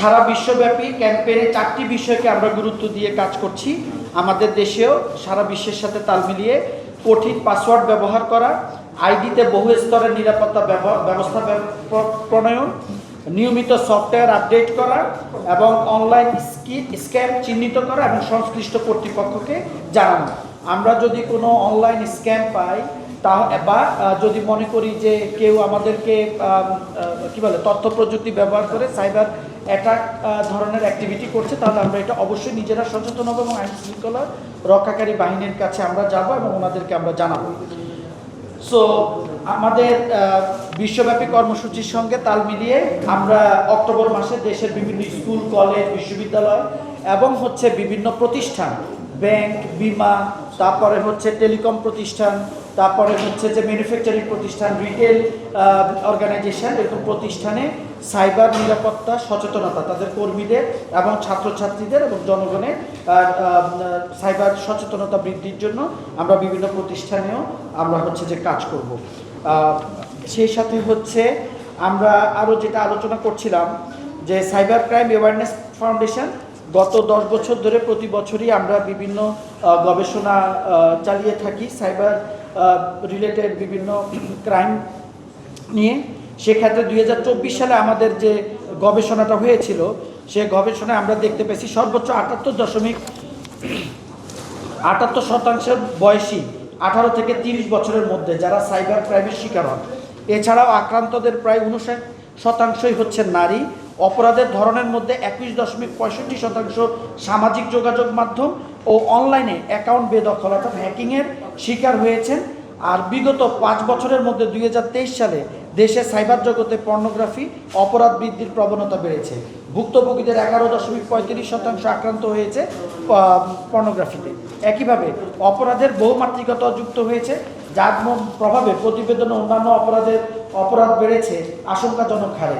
সারা বিশ্বব্যাপী ক্যাম্পেইনে চারটি বিষয়কে আমরা গুরুত্ব দিয়ে কাজ করছি। আমাদের দেশেও সারা বিশ্বের সাথে তাল মিলিয়ে কঠিন পাসওয়ার্ড ব্যবহার করা, আইডিতে বহু স্তরের নিরাপত্তা ব্যব- ব্যবস্থা প্রণয়ন, নিয়মিত সফটওয়্যার আপডেট করা এবং অনলাইন স্ক্যাম চিহ্নিত করা এবং সংশ্লিষ্ট কর্তৃপক্ষকে জানানো। আমরা যদি কোনো অনলাইন স্ক্যাম পাই তা, বা যদি মনে করি যে কেউ আমাদেরকে কি বলে, তথ্য প্রযুক্তি ব্যবহার করে সাইবার অ্যাটাক ধরনের অ্যাক্টিভিটি করছে, তাহলে আমরা এটা অবশ্যই নিজেরা সচেতন হব এবং আইন শৃঙ্খলা রক্ষাকারী বাহিনীর কাছে আমরা যাব এবং ওনাদেরকে আমরা জানাব। সো আমাদের বিশ্বব্যাপী কর্মসূচির সঙ্গে তাল মিলিয়ে আমরা অক্টোবর মাসে দেশের বিভিন্ন স্কুল, কলেজ, বিশ্ববিদ্যালয় এবং হচ্ছে বিভিন্ন প্রতিষ্ঠান, ব্যাংক, বিমা, তারপরে হচ্ছে টেলিকম প্রতিষ্ঠান তারপরে হচ্ছে যে ম্যানুফ্যাকচারিং প্রতিষ্ঠান রিটেল অর্গানাইজেশন এরকম প্রতিষ্ঠানে সাইবার নিরাপত্তা, সচেতনতা তাদের কর্মীদের এবং ছাত্রছাত্রীদের এবং জনগণের সাইবার সচেতনতা বৃদ্ধির জন্য আমরা বিভিন্ন প্রতিষ্ঠানেও আমরা হচ্ছে যে কাজ করব। সেই সাথে হচ্ছে আমরা আরও যেটা আলোচনা করছিলাম যে সাইবার ক্রাইম অ্যাওয়ারনেস ফাউন্ডেশন গত দশ বছর ধরে প্রতি বছরই আমরা বিভিন্ন গবেষণা চালিয়ে থাকি সাইবার রিলেটেড বিভিন্ন ক্রাইম নিয়ে। সেক্ষেত্রে দুই হাজার চব্বিশ সালে আমাদের যে গবেষণাটা হয়েছিল, সে গবেষণায় আমরা দেখতে পেয়েছি সর্বোচ্চ আটাত্তর দশমিক আটাত্তর শতাংশের বয়সী, আঠারো থেকে তিরিশ বছরের মধ্যে যারা সাইবার ক্রাইমের শিকার হন। এছাড়াও আক্রান্তদের প্রায় উনষাট শতাংশই হচ্ছে নারী। অপরাধের ধরনের মধ্যে একুশ দশমিক পঁয়ষট্টি শতাংশ সামাজিক যোগাযোগ মাধ্যম ও অনলাইনে অ্যাকাউন্ট বেদখল অর্থাৎ হ্যাকিংয়ের শিকার হয়েছেন। আর বিগত পাঁচ বছরের মধ্যে দুই হাজার তেইশ সালে দেশে সাইবার জগতে পর্নোগ্রাফি, অপরাধ বৃদ্ধির প্রবণতা বেড়েছে। ভুক্তভোগীদের এগারো দশমিক পঁয়ত্রিশ শতাংশ আক্রান্ত হয়েছে পর্নোগ্রাফিতে। একইভাবে অপরাধের বহুমাত্রিকতা যুক্ত হয়েছে, যার প্রভাবে প্রতিবেদনে অন্যান্য অপরাধের অপরাধ বেড়েছে, আশঙ্কাজনক হারে।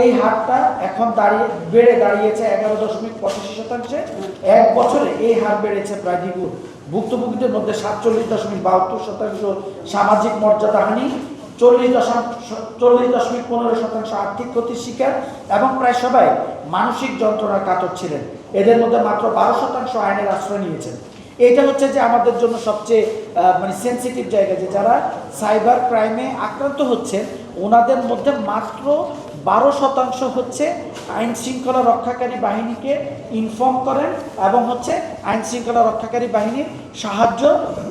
এই হারটা এখন দাঁড়িয়ে, বেড়ে দাঁড়িয়েছে এগারো দশমিক পঁচাশি শতাংশে। এক বছরে এই হার বেড়েছে প্রায় দ্বিগুণ। ভুক্তভোগীদের মধ্যে সাতচল্লিশ দশমিক বাহাত্তর শতাংশ সামাজিক মর্যাদাহানি চল্লিশ দশমিক চল্লিশ দশমিক পনেরো শতাংশ আর্থিক ক্ষতির শিকার, এবং প্রায় সবাই মানসিক যন্ত্রণার কাতর ছিলেন। এদের মধ্যে মাত্র বারো শতাংশ আইনের আশ্রয় নিয়েছেন। এটা হচ্ছে যে আমাদের জন্য সবচেয়ে মানে সেন্সিটিভ জায়গা যে যারা সাইবার ক্রাইমে আক্রান্ত হচ্ছেন, ওনাদের মধ্যে মাত্র বারো শতাংশ হচ্ছে আইন শৃঙ্খলা রক্ষাকারী বাহিনীকে ইনফর্ম করেন এবং হচ্ছে আইন শৃঙ্খলা রক্ষাকারী বাহিনীর সাহায্য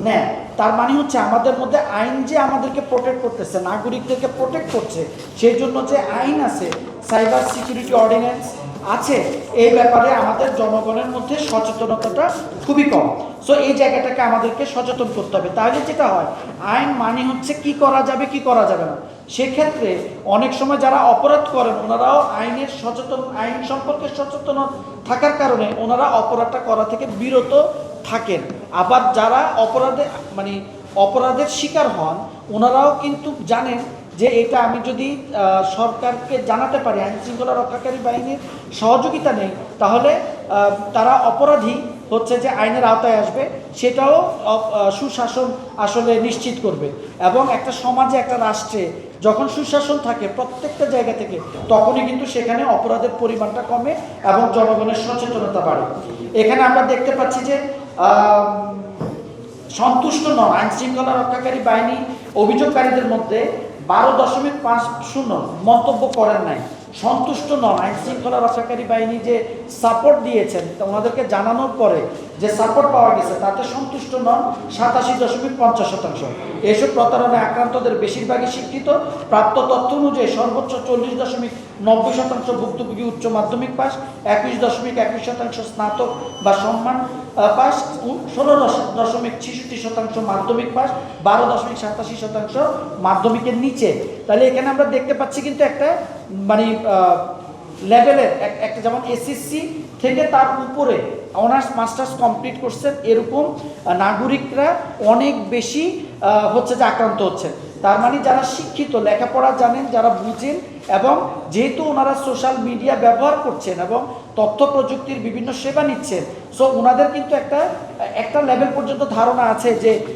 নেন। তার মানে হচ্ছে আমাদের মধ্যে আইন যে আমাদেরকে প্রোটেক্ট করতেছে, নাগরিকদেরকে প্রোটেক্ট করছে, সেই জন্য যে আইন আছে সাইবার সিকিউরিটি অর্ডিন্যান্স আছে, এই ব্যাপারে আমাদের জনগণের মধ্যে সচেতনতাটা খুবই কম। সো এই জায়গাটাকে আমাদেরকে সচেতন করতে হবে। তাহলে যেটা হয়, আইন মানে হচ্ছে কি করা যাবে, কি করা যাবে না। সেক্ষেত্রে অনেক সময় যারা অপরাধ করেন, ওনারাও আইনের সচেতন, আইন সম্পর্কে সচেতন থাকার কারণে ওনারা অপরাধটা করা থেকে বিরত থাকেন। আবার যারা অপরাধে মানে অপরাধের শিকার হন, ওনারাও কিন্তু জানেন যে এটা আমি যদি সরকারকে জানাতে পারি, আইন শৃঙ্খলা রক্ষাকারী বাহিনীর সহযোগিতা নেই, তাহলে তারা অপরাধী হচ্ছে যে আইনের আওতায় আসবে, সেটাও সুশাসন আসলে নিশ্চিত করবে। এবং একটা সমাজে, একটা রাষ্ট্রে যখন সুশাসন থাকে প্রত্যেকটা জায়গা থেকে, তখনই কিন্তু সেখানে অপরাধের পরিমাণটা কমে এবং জনগণের সচেতনতা বাড়ে। এখানে আমরা দেখতে পাচ্ছি যে সন্তুষ্ট নন আইন শৃঙ্খলা রক্ষাকারী বাহিনী অভিযোগকারীদের মধ্যে বারো দশমিক পাঁচ শূন্য মন্তব্য করেন নাই। সন্তুষ্ট নন আইন শৃঙ্খলা রক্ষাকারী বাহিনী যে সাপোর্ট দিয়েছেন ওনাদেরকে জানানোর পরে যে সাপোর্ট পাওয়া গেছে, তাতে সন্তুষ্ট নন সাতাশি দশমিক পঞ্চাশ শতাংশ। এসব প্রতারণায় আক্রান্তদের বেশিরভাগই শিক্ষিত। প্রাপ্ত তথ্য অনুযায়ী সর্বোচ্চ চল্লিশ দশমিক নব্বই শতাংশ ভুক্তভোগী উচ্চ মাধ্যমিক পাস, একুশ দশমিক একুশ শতাংশ স্নাতক বা সম্মান পাস ষোলো দশমিক ছেষট্টি শতাংশ মাধ্যমিক পাস, বারো দশমিক সাতাশি শতাংশ মাধ্যমিকের নিচে। তাহলে এখানে আমরা দেখতে পাচ্ছি কিন্তু একটা মানে লেভেলের একটা যেমন এসএসসি থেকে তার উপরে অনার্স, মাস্টার্স কমপ্লিট করছেন এরকম নাগরিকরা অনেক বেশি হচ্ছে যে আক্রান্ত হচ্ছেন তার মানে যারা শিক্ষিত, লেখাপড়া জানেন, যারা বুঝেন এবং যেহেতু ওনারা সোশ্যাল মিডিয়া ব্যবহার করছেন এবং তথ্য প্রযুক্তির বিভিন্ন সেবা নিচ্ছেন সো ওনাদের কিন্তু একটা একটা লেভেল পর্যন্ত ধারণা আছে যে